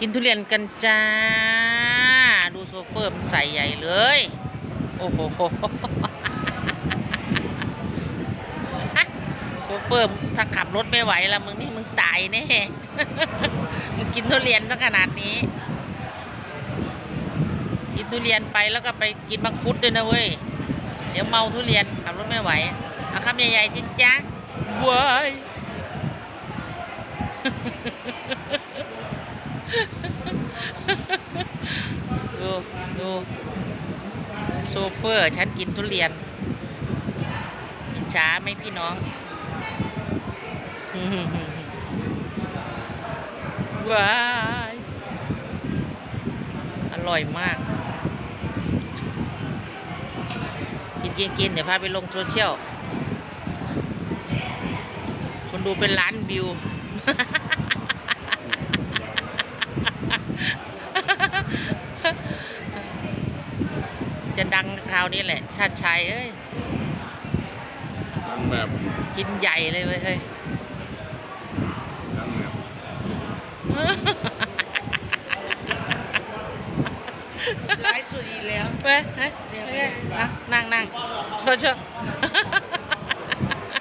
กินทุเรียนกันจ้า ดูโซเฟอร์มใส่ใหญ่เลย โอ้โหโซเฟอร์มถ้าขับรถไม่ไหวล้วมึงนี่มึงตายแน่มึงกินทุเรียนตั้งขนาดนี้ กินทุเรียนไปแล้วก็ไปกินมังคุดด้วยนะเว้ย เดี๋ยวเมาทุเรียนขับรถไม่ไหวเอาคำใหญ่ๆจิจ๊ะว้าย ดูดู โซเฟอร์ฉันกินทุเรียนอิจฉาไหมพี่น้องว้าย อร่อยมาก กินกินกินเดี๋ยวพาไปลงโซเชียลคนดูเป็นล้านวิว จะดังคราวนี้แหละ ชาติชัยเอ้ยดังแบบกินใหญ่เลยเว้ยเฮ้ยดังแบบไลฟ์สุดอีกแล้วเว้ยเฮ้ยเฮ้ยอะนั่งนั่งโชว์โชว์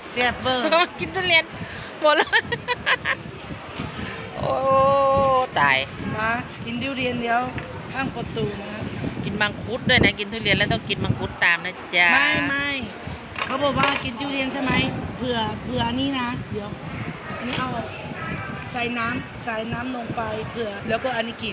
เสียบเบอร์กินทุเรียนหมดแล้วโอ้ ตาย มากินดิวเรียนเดียวข้างประตูนะ กินมังคุดด้วยนะ กินทุเรียนแล้วต้องกินมังคุดตามนะจ๊ะไม่ไม่เขาบอกว่ากินทุเรียนใช่ไหมเผื่อเผื่อนี่นะ เดี๋ยวอันนี้เอาใส่น้ำใส่น้ำลงไปเผื่อแล้วก็อันนี้กิน